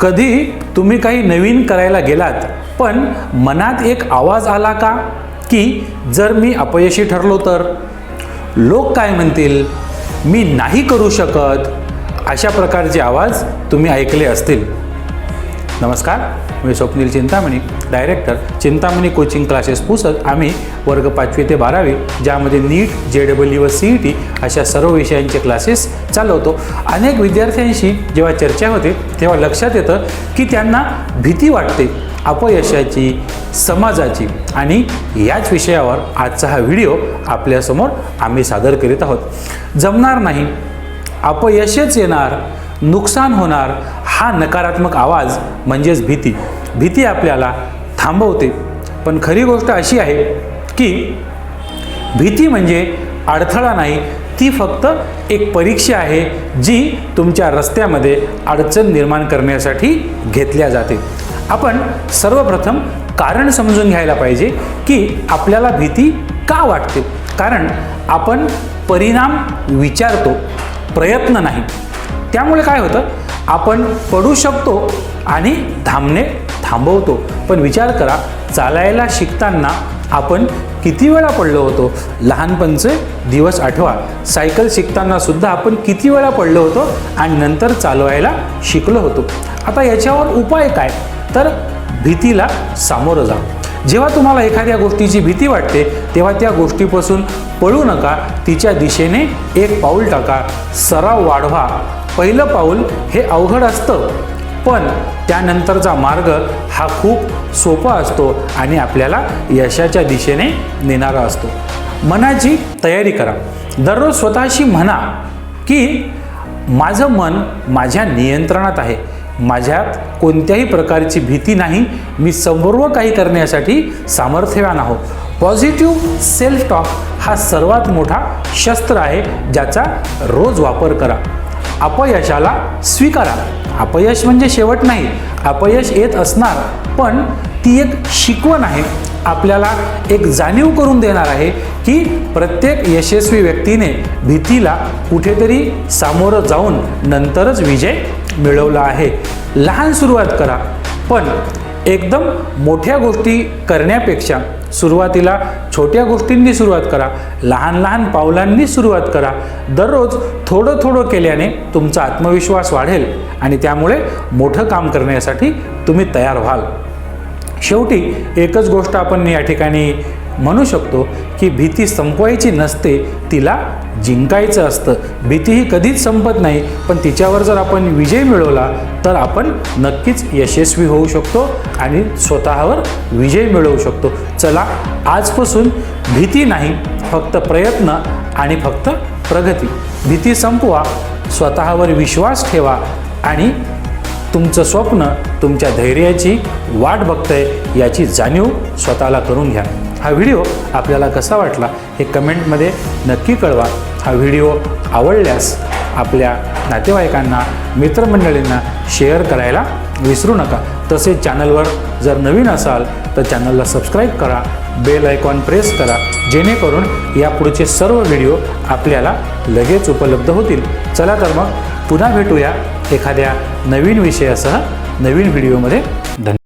कधी तुम्ही काही नवीन करायला गेलात पण मनात एक आवाज आला का? की जर मी अपयशी ठरलो तर? लोक काय म्हणतील? मी नाही करू शकत अशा प्रकारचे आवाज तुम्ही ऐकले असतील. नमस्कार मी Swapnil Chintamani director Chintamani coaching classes Pusad आम्ही वर्ग पाचवी ते बारावी ज्यामध्ये नीट जे डबल व सी ई टी अशा सर्व विषयांचे क्लासेस चालवतो. अनेक विद्यार्थ्यांशी जेव्हा चर्चा होते तेव्हा लक्षात येतं की त्यांना भीती वाटते. अपयशाची समाजाची आणि याच विषयावर आजचा हा व्हिडिओ आपल्यासमोर आम्ही सादर करीत आहोत. जमणार नाही. अपयशच येणार. नुकसान होणार हा नकारात्मक आवाज म्हणजेच भीती. भीती आपल्याला थांबवते. पण खरी गोष्ट अशी आहे की भीती म्हणजे अडथळा नाही ती फक्त एक परीक्षा आहे जी तुमच्या रस्त्यामध्ये अडचण निर्माण करण्यासाठी घेतल्या जाते. आपण सर्वप्रथम कारण समजून घ्यायला पाहिजे की आपल्याला भीती का वाटते. कारण आपण परिणाम विचारतो प्रयत्न नाही. त्यामुळे काय होतं? आपण पडू शकतो आणि थांबणे थांबवतो. पण विचार करा चालायला शिकताना आपण किती वेळा पडलो होतो? लहानपणचे दिवस आठवा. सायकल शिकताना सुद्धा आपण किती वेळा पडलो होतो आणि नंतर चालवायला शिकलो होतो. आता याच्यावर उपाय काय? तर भीतीला सामोरं जा. जेव्हा तुम्हाला एखाद्या गोष्टीची भीती वाटते तेव्हा त्या गोष्टीपासून पळू नका तिच्या दिशेने एक पाऊल टाका. सराव वाढवा. पहिलं पाऊल हे अवघड असतं पण त्यानंतरचा मार्ग हा खूप सोपा असतो आणि आपल्याला यशाच्या दिशेने नेणारा असतो. मनाची तयारी करा. दररोज स्वतःशी म्हणा की माझं मन माझ्या नियंत्रणात आहे. माझ्यात कोणत्याही प्रकारची भीती नाही मी सर्व काही करण्यासाठी सामर्थ्यवान आहो. पॉझिटिव्ह सेल्फ टॉक हा सर्वात मोठा शस्त्र आहे ज्याचा रोज वापर करा. अपयशाला स्वीकारा. अपयश म्हणजे शेवट नाही अपयश येत असणार पण ती एक शिकवण आहे. आपल्याला एक जाणीव करून देणार आहे की प्रत्येक यशस्वी व्यक्तीने भीतीला कुठेतरी सामोरं जाऊन नंतरच विजय मिळवला आहे. लहान सुरुवात करा. पण एकदम मोठ्या गोष्टी करण्यापेक्षा सुरुवातीला छोट्या गोष्टींनी सुरुवात करा. लहान लहान पावलांनी सुरुवात करा. दररोज थोडं थोडं केल्याने तुमचा आत्मविश्वास वाढेल आणि त्यामुळे मोठं काम करण्यासाठी तुम्ही तयार व्हाल. शेवटी एकच गोष्ट आपण या ठिकाणी म्हणू शकतो की भीती संपवायची नसते तिला जिंकायचं असतं. भीती ही कधीच संपत नाही पण तिच्यावर जर आपण विजय मिळवला तर आपण नक्कीच यशस्वी होऊ शकतो आणि स्वतःवर विजय मिळवू शकतो. चला आजपासून भीती नाही फक्त प्रयत्न आणि फक्त प्रगती. भीती संपवा स्वतःवर विश्वास ठेवा आणि तुमचं स्वप्न तुमच्या धैर्याची वाट बघतंय याची जाणीव स्वतःला करून घ्या. हा व्हिडिओ आपल्याला कसा वाटला हे कमेंटमध्ये नक्की कळवा. हा व्हिडिओ आवडल्यास आपल्या नातेवाईकांना मित्रमंडळींना शेअर करायला विसरू नका. तसेच चॅनलवर जर नवीन असाल तर चॅनलला सबस्क्राईब करा बेल आयकॉन प्रेस करा जेणेकरून यापुढचे सर्व व्हिडिओ आपल्याला लगेच उपलब्ध होतील. चला तर मग पुन्हा भेटूया एखाद्या नवीन विषयासह नवीन व्हिडिओमध्ये. धन्यवाद.